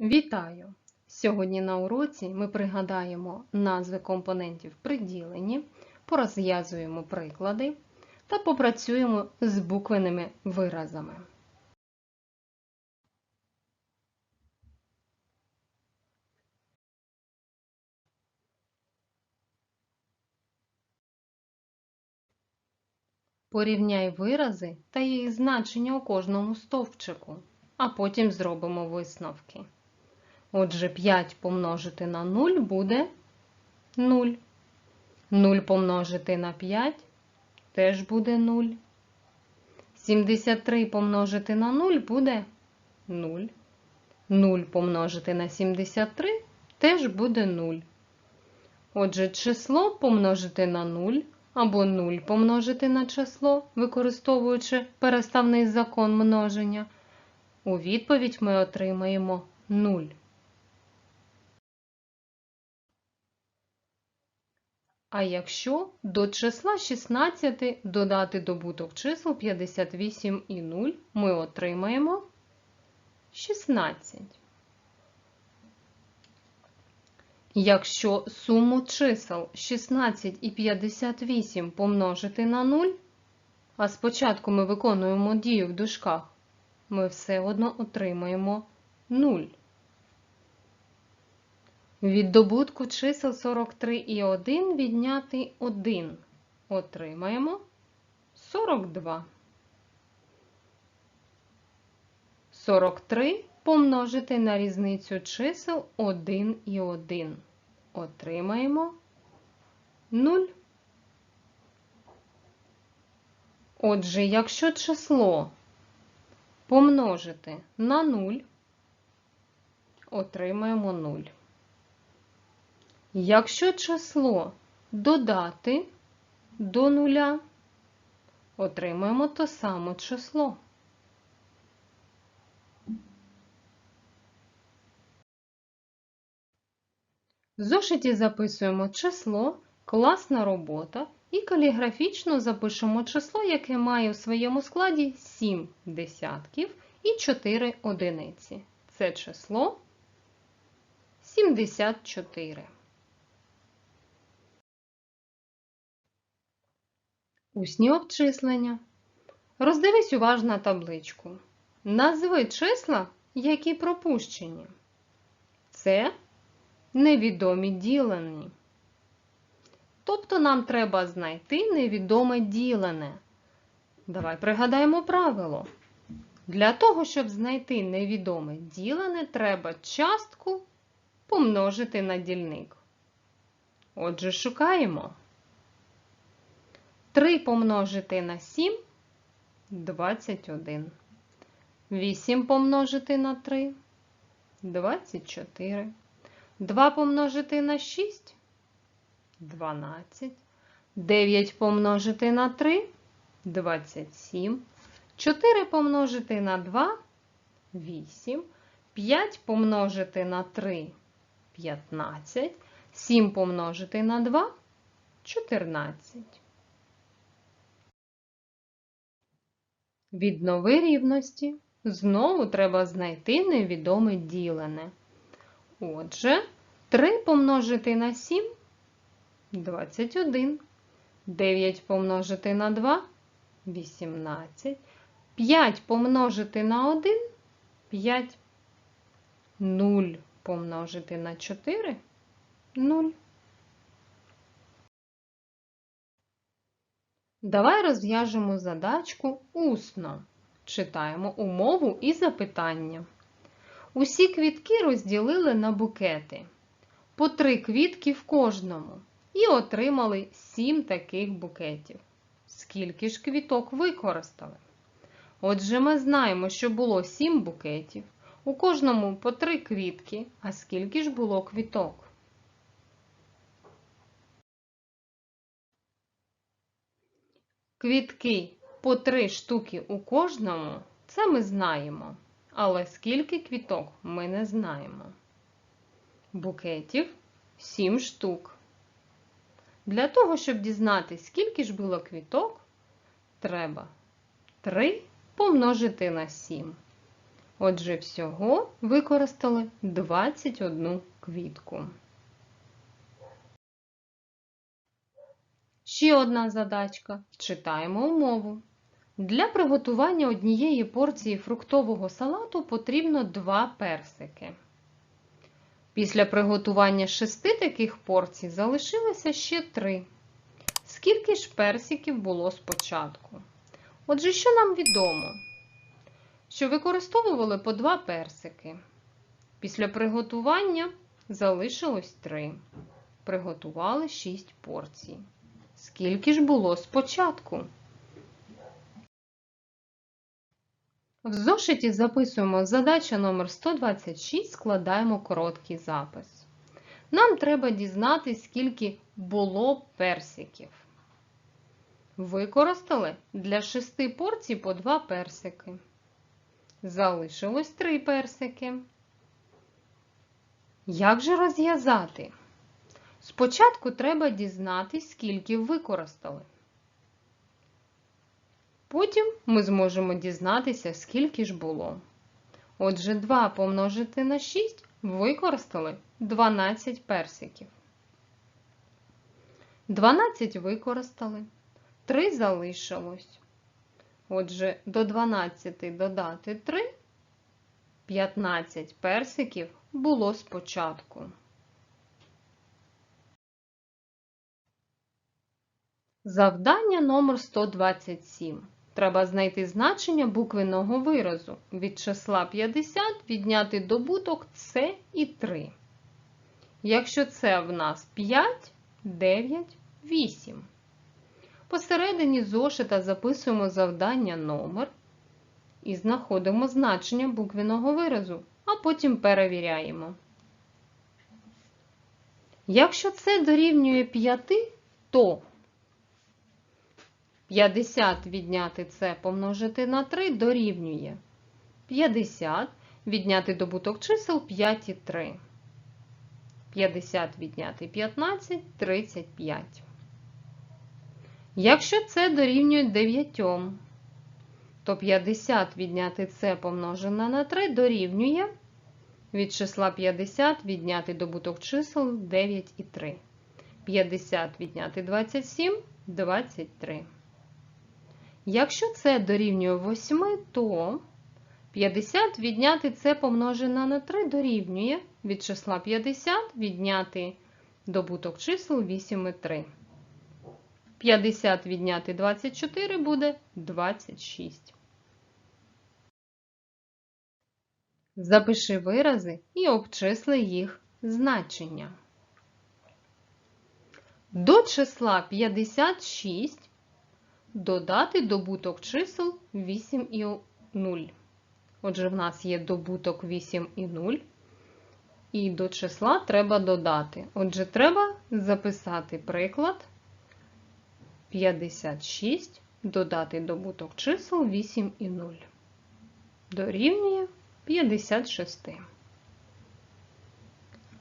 Вітаю! Сьогодні на уроці ми пригадаємо назви компонентів при діленні, порозв'язуємо приклади та попрацюємо з буквеними виразами. Порівняй вирази та їх значення у кожному стовпчику, а потім зробимо висновки. Отже, 5 помножити на 0 буде 0. 0 помножити на 5 теж буде 0. 73 помножити на 0 буде 0. 0 помножити на 73 теж буде 0. Отже, число помножити на 0 або 0 помножити на число, використовуючи переставний закон множення, у відповідь ми отримаємо 0. А якщо до числа 16 додати добуток чисел 58 і 0, ми отримаємо 16. Якщо суму чисел 16 і 58 помножити на 0, а спочатку ми виконуємо дію в дужках, ми все одно отримаємо 0. Від добутку чисел 43 і 1 відняти 1. Отримаємо 42. 43 помножити на різницю чисел 1 і 1. Отримаємо 0. Отже, якщо число помножити на 0, отримаємо 0. Якщо число додати до нуля, отримаємо те саме число. В зошиті записуємо число, класна робота і каліграфічно запишемо число, яке має у своєму складі 7 десятків і 4 одиниці. Це число 74. Усні обчислення. Роздивись уважно табличку. Назви числа, які пропущені. Це невідомі ділені. Тобто нам треба знайти невідоме ділене. Давай пригадаємо правило. Для того, щоб знайти невідоме ділене, треба частку помножити на дільник. Отже, шукаємо. 3 помножити на 7 21. 8 помножити на 3 24. 2 помножити на 6 12. 9 помножити на 3 27. 4 помножити на 2 8. 5 помножити на 3 15. 7 помножити на 2 14. Віднови рівності. Знову треба знайти невідоме ділене. Отже, 3 помножити на 7 21. 9 помножити на 2 18. 5 помножити на 1 5. 0 помножити на 4 0. Давай розв'яжемо задачку усно. Читаємо умову і запитання. Усі квітки розділили на букети. По три квітки в кожному. І отримали сім таких букетів. Скільки ж квіток використали? Отже, ми знаємо, що було сім букетів. У кожному по три квітки. А скільки ж було квіток? Квітки по три штуки у кожному, це ми знаємо. Але скільки квіток ми не знаємо. Букетів 7 штук. Для того, щоб дізнатися, скільки ж було квіток, треба 3 помножити на 7. Отже, всього використали 21 квітку. Ще одна задачка. Читаємо умову. Для приготування однієї порції фруктового салату потрібно 2 персики. Після приготування шести таких порцій залишилося ще 3. Скільки ж персиків було спочатку? Отже, що нам відомо? Що використовували по 2 персики. Після приготування залишилось 3. Приготували 6 порцій. Скільки ж було спочатку? В зошиті записуємо задача номер 126, складаємо короткий запис. Нам треба дізнатися, скільки було персиків. Використали для 6 порцій по 2 персики. Залишилось 3 персики. Як же розв'язати? Спочатку треба дізнатись, скільки використали. Потім ми зможемо дізнатися, скільки ж було. Отже, 2 помножити на 6 використали 12 персиків. 12 використали, 3 залишилось. Отже, до 12 додати 3, 15 персиків було спочатку. Завдання номер 127. Треба знайти значення буквеного виразу. Від числа 50 відняти добуток С і 3. Якщо це в нас 5, 9, 8. Посередині зошита записуємо завдання номер і знаходимо значення буквеного виразу, а потім перевіряємо. Якщо це дорівнює 5, то 50 відняти це помножити на 3 дорівнює 50 відняти добуток чисел 5 і 3. 50 відняти 15 35. Якщо це дорівнює 9, то 50 відняти це помножене на 3 дорівнює від числа 50 відняти добуток чисел 9 і 3. 50 відняти 27 23. Якщо це дорівнює 8, то 50 відняти це помножене на 3 дорівнює від числа 50 відняти добуток чисел 8 і 3. 50 відняти 24 буде 26. Запиши вирази і обчисли їх значення. До числа 56 додати добуток чисел 8 і 0. Отже, в нас є добуток 8 і 0. І до числа треба додати. Отже, треба записати приклад 56, додати добуток чисел 8 і 0. Дорівнює 56.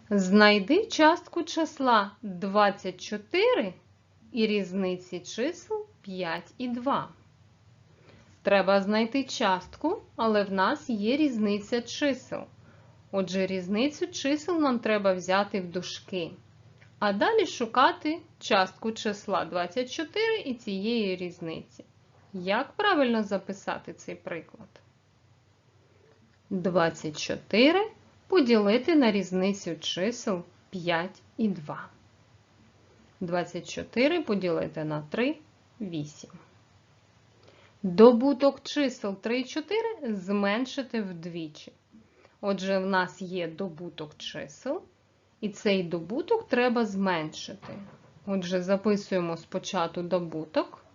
Знайди частку числа 24 і різниці чисел 5 і 2. Треба знайти частку, але в нас є різниця чисел. Отже, різницю чисел нам треба взяти в дужки. А далі шукати частку числа 24 і цієї різниці. Як правильно записати цей приклад? 24 поділити на різницю чисел 5 і 2. 24 поділити на 3 8. Добуток чисел 3 і 4 зменшити вдвічі. Отже, в нас є добуток чисел, і цей добуток треба зменшити. Отже, записуємо спочатку добуток,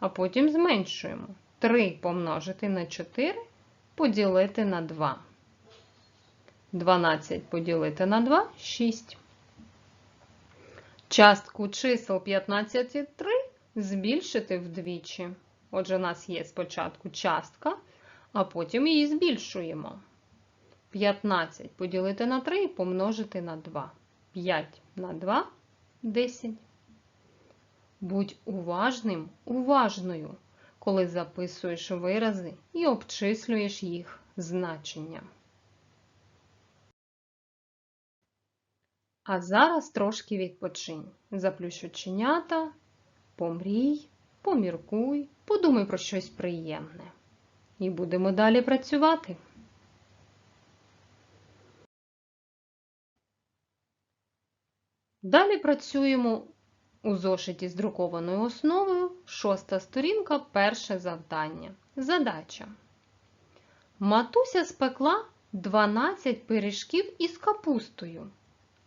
а потім зменшуємо. 3 помножити на 4 поділити на 2. 12 поділити на 2 6. Частку чисел 15 і 3 збільшити вдвічі. Отже, у нас є спочатку частка, а потім її збільшуємо. 15 поділити на 3 і помножити на 2. 5 на 2 10. Будь уважним, уважною, коли записуєш вирази і обчислюєш їх значення. А зараз трошки відпочинь. Заплющ оченята, помрій, поміркуй, подумай про щось приємне. І будемо далі працювати. Далі працюємо у зошиті з друкованою основою, шоста сторінка, перше завдання. Задача. Матуся спекла 12 пиріжків із капустою,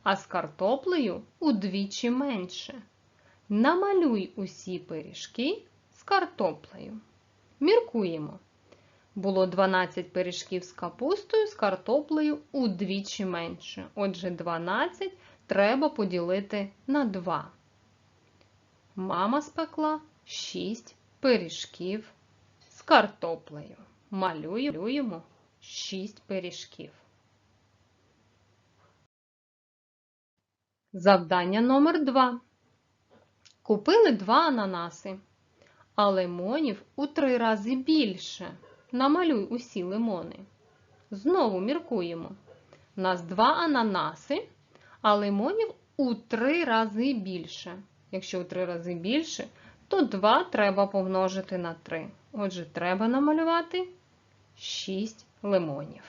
а з картоплею удвічі менше. Намалюй усі пиріжки з картоплею. Міркуємо. Було 12 пиріжків з капустою, з картоплею удвічі менше. Отже, 12 треба поділити на 2. Мама спекла 6 пиріжків з картоплею. Малюємо 6 пиріжків. Завдання номер 2. Купили 2 ананаси, а лимонів у 3 рази більше. Намалюй усі лимони. Знову міркуємо. Нас 2 ананаси, а лимонів у 3 рази більше. Якщо у 3 рази більше, то 2 треба помножити на 3. Отже, треба намалювати 6 лимонів.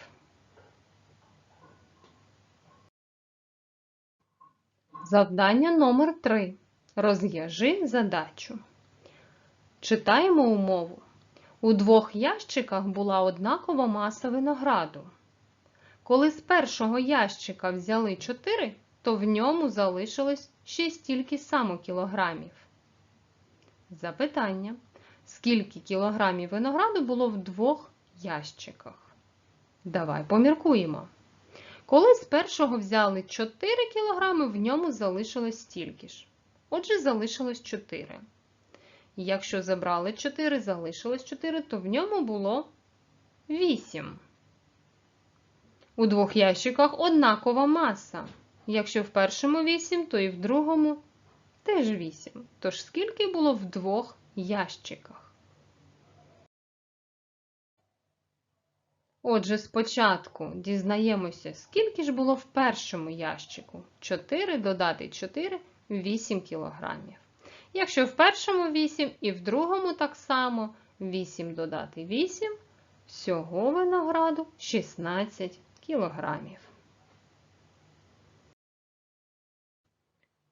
Завдання номер 3. Розв'яжи задачу. Читаємо умову. У двох ящиках була однакова маса винограду. Коли з першого ящика взяли 4, то в ньому залишилось ще стільки само кілограмів. Запитання. Скільки кілограмів винограду було в двох ящиках? Давай поміркуємо. Коли з першого взяли 4 кілограми, в ньому залишилось стільки ж. Отже, залишилось 4. Якщо забрали 4, залишилось 4, то в ньому було 8. У двох ящиках однакова маса. Якщо в першому 8, то і в другому теж 8. Тож скільки було в двох ящиках? Отже, спочатку дізнаємося, скільки ж було в першому ящику. 4 додати 4 8 кілограмів. Якщо в першому 8 і в другому так само 8 додати 8, всього винограду 16 кілограмів.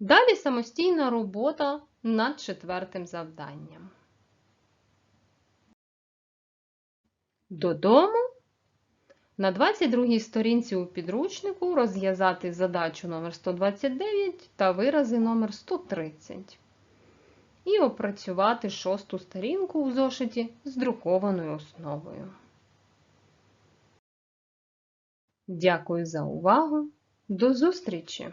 Далі самостійна робота над четвертим завданням. Додому на 22 сторінці у підручнику розв'язати задачу номер 129 та вирази номер 130 і опрацювати шосту сторінку у зошиті з друкованою основою. Дякую за увагу! До зустрічі!